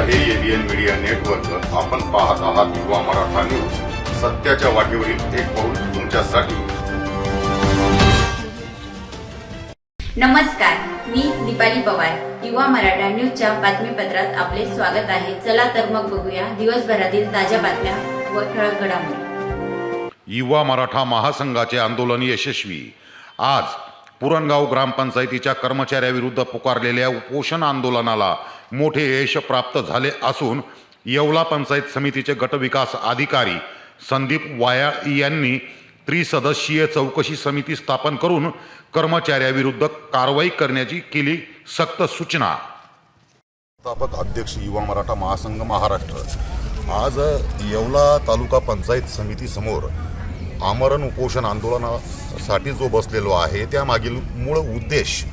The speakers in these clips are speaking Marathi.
आहे एबीएन मीडिया नेटवर्क आपण पाहत आहात युवा मराठा न्यूज सत्याच्या वाटेवरील एक पाऊल तुमच्यासाठी. नमस्कार मी दीपाली पवार. युवा मराठा न्यूजच्या बातमीपत्रात आपले स्वागत आहे. चला तर मग बघूया दिवसभरातील ताज्या बातम्या व ठळक घडामोडी. युवा मराठा महासंघाचे आंदोलन यशस्वी. आज पुरणगाव ग्रामपंचायतीच्या कर्मचाऱ्याविरुद्ध पुकारलेल्या उपोषण आंदोलनाला मोठे यश प्राप्त झाले असून येवला पंचायत समितीचे गटविकास अधिकारी संदीप वायाळ यांनी त्रिसदस्यीय चौकशी समिती स्थापन करून कर्मचाऱ्याविरुद्ध कारवाई करण्याची केली सक्त सूचना. स्थापक अध्यक्ष युवा मराठा महासंघ महाराष्ट्र. आज येवला तालुका पंचायत समितीसमोर आमरण उपोषण आंदोलनासाठी जो बसलेलो आहे त्यामागील मूळ उद्देश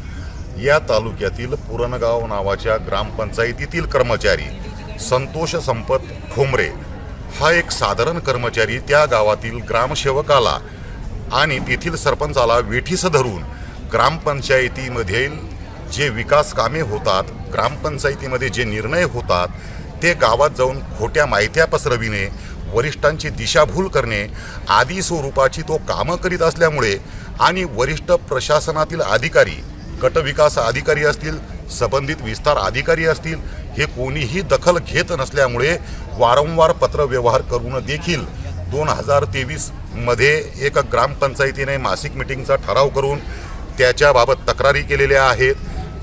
या तालुक्यातील पुरणगाव नावाच्या ग्रामपंचायतीतील कर्मचारी संतोष संपत ठोंबरे हा एक साधारण कर्मचारी त्या गावातील ग्रामसेवकाला आणि तेथील सरपंचाला वेठीस धरून ग्रामपंचायतीमधील जे विकास कामे होतात ग्रामपंचायतीमध्ये जे निर्णय होतात ते गावात जाऊन खोट्या माहित्या पसरविणे वरिष्ठांची दिशाभूल करणे आदी स्वरूपाची तो कामं करीत असल्यामुळे आणि वरिष्ठ प्रशासनातील अधिकारी गटविकास अधिकारी असतील संबंधित विस्तार अधिकारी असतील हे कोणीही दखल घेत नसल्यामुळे वारंवार पत्रव्यवहार करून देखील दोन हजार तेवीसमध्ये एक ग्रामपंचायतीने मासिक मिटिंगचा ठराव करून त्याच्याबाबत तक्रारी केलेल्या आहेत.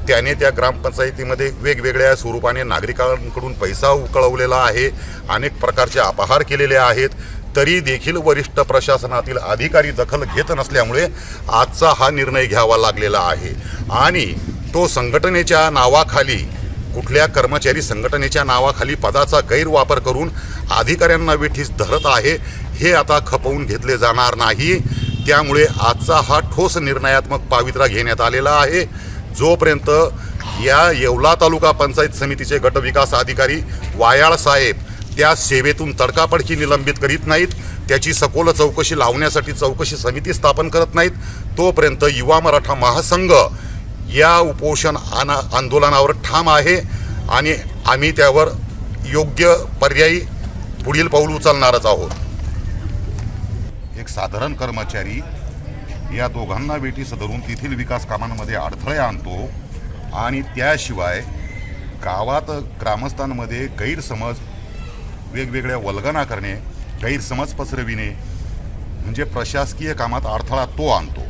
त्याने त्या ग्रामपंचायतीमध्ये वेगवेगळ्या स्वरूपाने नागरिकांकडून पैसा उकळवलेला आहे अनेक प्रकारचे अपहार केलेले आहेत. तरी देखील वरिष्ठ प्रशासनातील अधिकारी दखल घेत नसल्यामुळे आजचा हा निर्णय घ्यावा लागलेला आहे. आणि तो संघटनेच्या नावाखाली कुठल्या कर्मचारी संघटनेच्या नावाखाली पदाचा गैरवापर करून अधिकाऱ्यांना वेठीस धरत आहे हे आता खपवून घेतले जाणार नाही. त्यामुळे आजचा हा ठोस निर्णयात्मक पावित्रा घेण्यात आलेला आहे. जोपर्यंत या येवला तालुका पंचायत समितीचे गटविकास अधिकारी वायाळ साहेब त्या सेवेतून तडकाफडकी निलंबित करीत नाहीत. त्याची सखोल चौकशी लावण्यासाठी चौकशी समिती स्थापन करत नाहीत. तोपर्यंत युवा मराठा महासंघ या उपोषण आना आंदोलनावर ठाम आहे आणि आम्ही त्यावर योग्य पर्यायी पुढील पाऊल उचलणारच आहोत. एक साधारण कर्मचारी या दोघांना वेठीस धरून तेथील विकास कामांमध्ये अडथळे आणतो आणि त्याशिवाय गावात ग्रामस्थांमध्ये गैरसमज वेगवेगळ्या वल्गना करणे गैरसमज पसरविणे म्हणजे प्रशासकीय कामात अडथळा तो आणतो.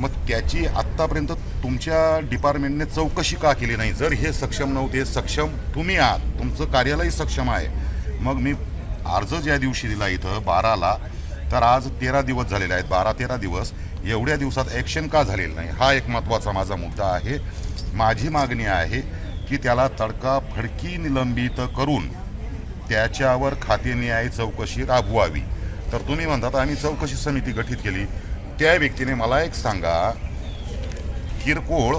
मग त्याची आत्तापर्यंत तुमच्या डिपार्टमेंटने चौकशी का केली नाही? जर हे सक्षम नव्हते सक्षम तुम्ही आहात तुमचं कार्यालय सक्षम आहे. मग मी अर्ज ज्या दिवशी दिला इथं बाराला तर आज तेरा दिवस झालेले आहेत बारा तेरा दिवस. एवढ्या दिवसात ॲक्शन का झालेलं नाही? हा एक महत्त्वाचा माझा मुद्दा आहे. माझी मागणी आहे की त्याला तडकाफडकी निलंबित करून त्याच्यावर खाते न्याय चौकशी राबवावी. तर तुम्ही म्हणतात आम्ही चौकशी समिती गठीत केली. त्या व्यक्तीने मला एक सांगा किरकोळ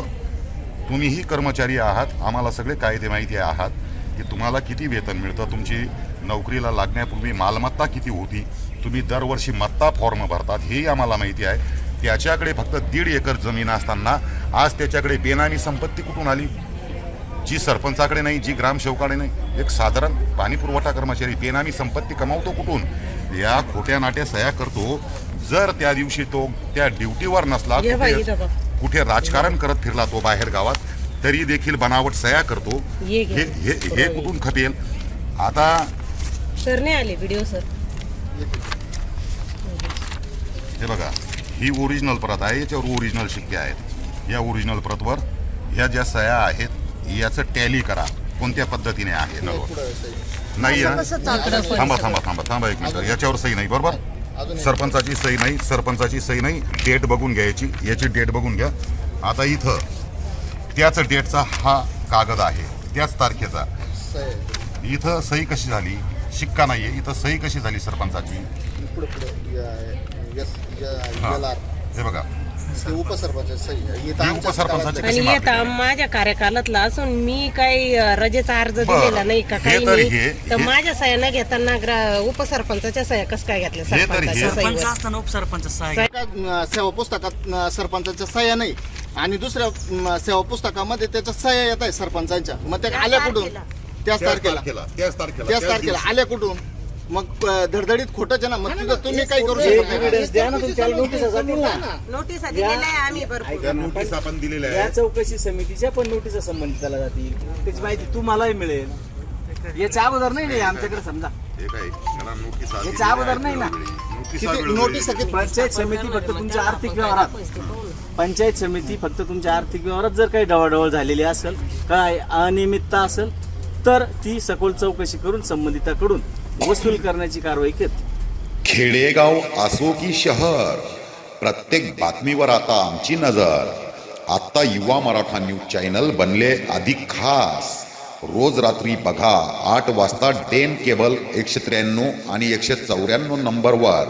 तुम्हीही कर्मचारी आहात आम्हाला सगळे कायदे माहिती आहात. की तुम्हाला किती वेतन मिळतं? तुमची नोकरीला लागण्यापूर्वी मालमत्ता किती होती? तुम्ही दरवर्षी मत्ता फॉर्म भरतात हेही आम्हाला माहिती आहे. त्याच्याकडे फक्त दीड एकर जमीन असताना आज त्याच्याकडे बेनामी संपत्ती कुठून आली? जी सरपंचाकडे नाही जी ग्रामसेवकाकडे नाही एक साधारण पाणी पुरवठा कर्मचारी बेनामी संपत्ती कमावतो कुठून? या खोट्या नाट्या सह्या करतो. जर त्या दिवशी तो त्या ड्युटीवर नसला कुठे- राजकारण करत फिरला तो बाहेर गावात तरी देखील बनावट सह्या करतो. हे हे हे कुठून खपेल? आता सर नाही आले व्हिडिओ सर हे बघा ही ओरिजिनल प्रत आहे याच्यावर ओरिजिनल शिक्के आहेत. या ओरिजिनल प्रतवर ह्या ज्या सह्या आहेत याचं टॅली करा. कोणत्या पद्धतीने आहे नाही ना? थांबा थांबा थांबा थांबा एक मिनिट. याच्यावर सही नाही बरोबर? सरपंचाची सही नाही सरपंचाची सही नाही डेट बघून घ्या याची याची डेट बघून घ्या. आता इथं त्याच डेटचा हा कागद आहे त्याच तारखेचा. इथं सही कशी झाली? शिक्का नाहीये इथं सही कशी झाली सरपंचाची? पुढे पुढे यस. याला. हे बघा. ते उपसरपंच सही आहे. इथं आमच्या उपसरपंचाचे काळात- आणि कशी येता माझ्या कार्यकालातला असून मी काही अ, रजेचा अर्ज. दिलेला नाही का हे काही तर नाही. हे- तर हे- माझ्या सह्या न घेताना ग्रा- उपसरपंचाच्या सह्या कसं काय घेतल्या? हे तर हे- सरपंचाच्या सरपंच सहीवर? असताना उपसरपंच सहाय्य एका, अं, सेवा पुस्तकात अं, सरपंचाच्या सह्या नाही. आणि दुसऱ्या अं, सेवा पुस्तकामध्ये त्याच्या सह्या येत आहे सरपंचांच्या. मग त्या आल्या कुठून? त्याच तारखेला. त्याच तारखेला त्याच तारखेला. आल्या कुठून? मग अ, धडधडीत खोटच आहे ना मग तिथं तुम्ही काही करू शकत? द्या ना नोटीस जातील ना नोटीस दिलेल्या आहे. आम्ही भरपूर. त्या नोटीस आपण दिलेल्या या आहेत चौकशी समितीच्या पण नोटीस संबंधिताला जातील. त्याची माहिती तुम्हालाही मिळेल. याच्या अगोदर नाही नाही आमच्याकडे समजा. हे काय? त्याला नोटीस याच्या अगोदर नाही ना. नोटिसा किती वेळोवेळी नोटीस किती पंचायत समिती फक्त तुमच्या आर्थिक व्यवहारात. पंचायत समिती फक्त तुमच्या आर्थिक व्यवहारात जर काही डवाडवळ झालेली असेल काय अनियमितता असेल तर ती सखोल चौकशी करून संबंधिताकडून वसूल करण्याची कारवाई करते खेडेगाव असो की शहर प्रत्येक बातमीवर आता आमची नजर. आता युवा मराठा न्यूज चॅनल बनले अधिक खास. रोज रात्री बघा आठ वाजता डेन केबल एकशे त्र्याण्णव आणि एकशे चौऱ्याण्णव नंबरवर.